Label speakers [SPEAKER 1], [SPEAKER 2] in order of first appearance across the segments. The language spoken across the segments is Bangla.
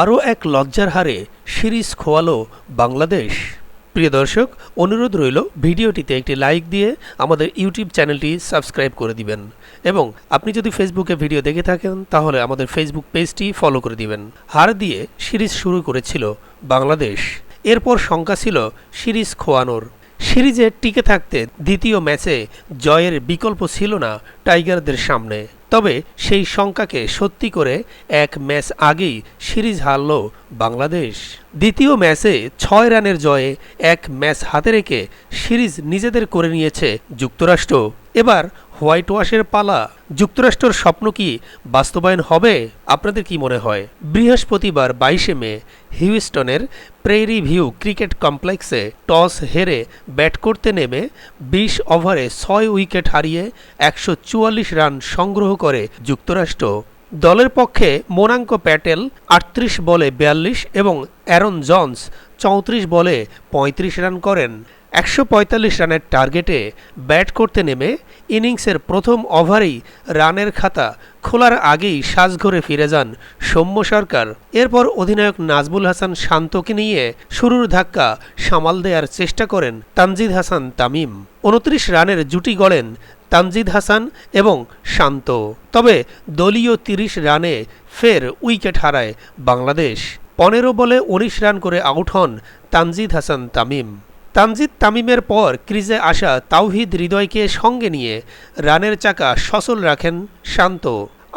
[SPEAKER 1] আরও এক লজ্জার হারে সিরিজ খোয়ালো বাংলাদেশ। প্রিয় দর্শক, অনুরোধ রইল ভিডিওটিতে একটি লাইক দিয়ে আমাদের ইউটিউব চ্যানেলটি সাবস্ক্রাইব করে দিবেন এবং আপনি যদি ফেসবুকে ভিডিও দেখে থাকেন, তাহলে আমাদের ফেসবুক পেজটি ফলো করে দিবেন। হার দিয়ে সিরিজ শুরু করেছিল বাংলাদেশ। এরপর শঙ্কা ছিল সিরিজ খোয়ানোর। সিরিজে টিকে থাকতে দ্বিতীয় ম্যাচে জয়ের বিকল্প ছিল না টাইগারদের সামনে। তবে সেই শঙ্কাকে সত্যি করে এক ম্যাচ আগেই সিরিজ হারল বাংলাদেশ। দ্বিতীয় ম্যাচে ছয় রানের জয়ে এক ম্যাচ হাতে রেখে সিরিজ নিজেদের করে নিয়েছে যুক্তরাষ্ট্র। এবার হোয়াইট ওয়াশের পালা যুক্তরাষ্ট্রের স্বপ্ন কি বাস্তবায়ন হবে? আপনাদের কি মনে হয়? বৃহস্পতিবার বাইশে মে, হিউস্টনের প্রেরি ভিউ ক্রিকেট কমপ্লেক্সে টস হেরে ব্যাট করতে নেমে বিশ ওভারে ছয় উইকেট হারিয়ে একশো চুয়াল্লিশ রান সংগ্রহ করে যুক্তরাষ্ট্র। দলের পক্ষে মোনাঙ্ক প্যাটেল আটত্রিশ বলে বিয়াল্লিশ এবং অ্যারন জনস চৌত্রিশ বলে ৩৫ রান করেন। একশো পঁয়তাল্লিশ রানের টার্গেটে ব্যাট করতে নেমে ইনিংসের প্রথম ওভারেই রানের খাতা খোলার আগেই সাজঘরে ফিরে যান সৌম্য সরকার। এরপর অধিনায়ক নাজবুল হাসান শান্তকে নিয়ে শুরুর ধাক্কা সামাল দেওয়ার চেষ্টা করেন তানজিদ হাসান তামিম। উনত্রিশ রানের জুটি গড়েন তানজিদ হাসান এবং শান্ত। তবে দলীয় তিরিশ রানে ফের উইকেট হারায় বাংলাদেশ। পনেরো বলে উনিশ রান করে আউট হন তানজিদ হাসান তামিম। তানজিদ তামিমের পর ক্রিজে আসা তাওহিদ হৃদয়কে সঙ্গে নিয়ে রানের চাকা সচল রাখেন শান্ত।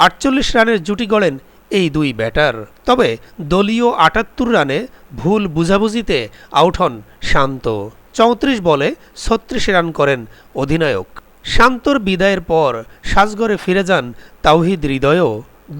[SPEAKER 1] আটচল্লিশ রানের জুটি গড়েন এই দুই ব্যাটার। তবে দলীয় আটাত্তর রানে ভুল বুঝাবুঝিতে আউট হন শান্ত। চৌত্রিশ বলে ছত্রিশ রান করেন অধিনায়ক। শান্তর বিদায়ের পর সাজগড়ে ফিরে যান তাওহিদ হৃদয়ও।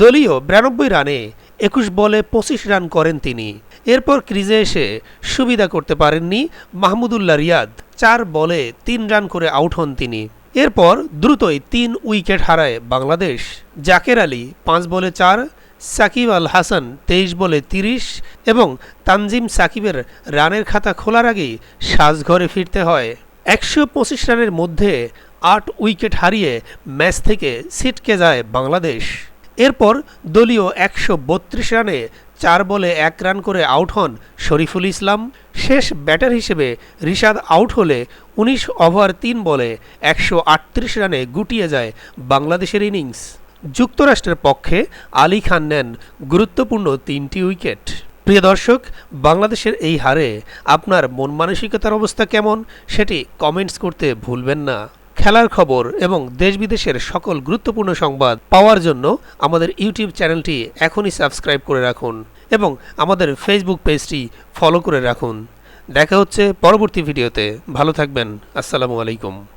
[SPEAKER 1] দলীয় বিরানব্বই রানে একুশ বলে পঁচিশ রান করেন তিনি। এরপর ক্রিজে এসে সুবিধা করতে পারেননি মাহমুদুল্লাহ রিয়াদ। চার বলে তিন রান করে আউট হন তিনি। এরপর দ্রুতই তিন উইকেট হারায় বাংলাদেশ। জাকের আলী পাঁচ বলে চার, সাকিব আল হাসান তেইশ বলে তিরিশ এবং তানজিম সাকিবের রানের খাতা খোলার আগেই সাজঘরে ফিরতে হয়। একশো পঁচিশ রানের মধ্যে আট উইকেট হারিয়ে ম্যাচ থেকে ছিটকে যায় বাংলাদেশ। এরপর দলীয় একশো বত্রিশ রানে চার বলে এক রান করে আউট হন শরীফুল ইসলাম। শেষ ব্যাটার হিসেবে রিশাদ আউট হলে উনিশ ওভার তিন বলে একশো আটত্রিশ রানে গুটিয়ে যায় বাংলাদেশের ইনিংস। যুক্তরাষ্ট্রের পক্ষে আলী খান নেন গুরুত্বপূর্ণ তিনটি উইকেট। প্রিয় দর্শক, বাংলাদেশের এই হারে আপনার মন মানসিকতার অবস্থা কেমন সেটি কমেন্টস করতে ভুলবেন না। খেলার খবর এবং দেশ বিদেশের সকল গুরুত্বপূর্ণ সংবাদ পাওয়ার জন্য আমাদের ইউটিউব চ্যানেলটি এখনই সাবস্ক্রাইব করে রাখুন এবং আমাদের ফেসবুক পেজটি ফলো করে রাখুন। দেখা হচ্ছে পরবর্তী ভিডিওতে ভালো থাকবেন। আসসালামু আলাইকুম।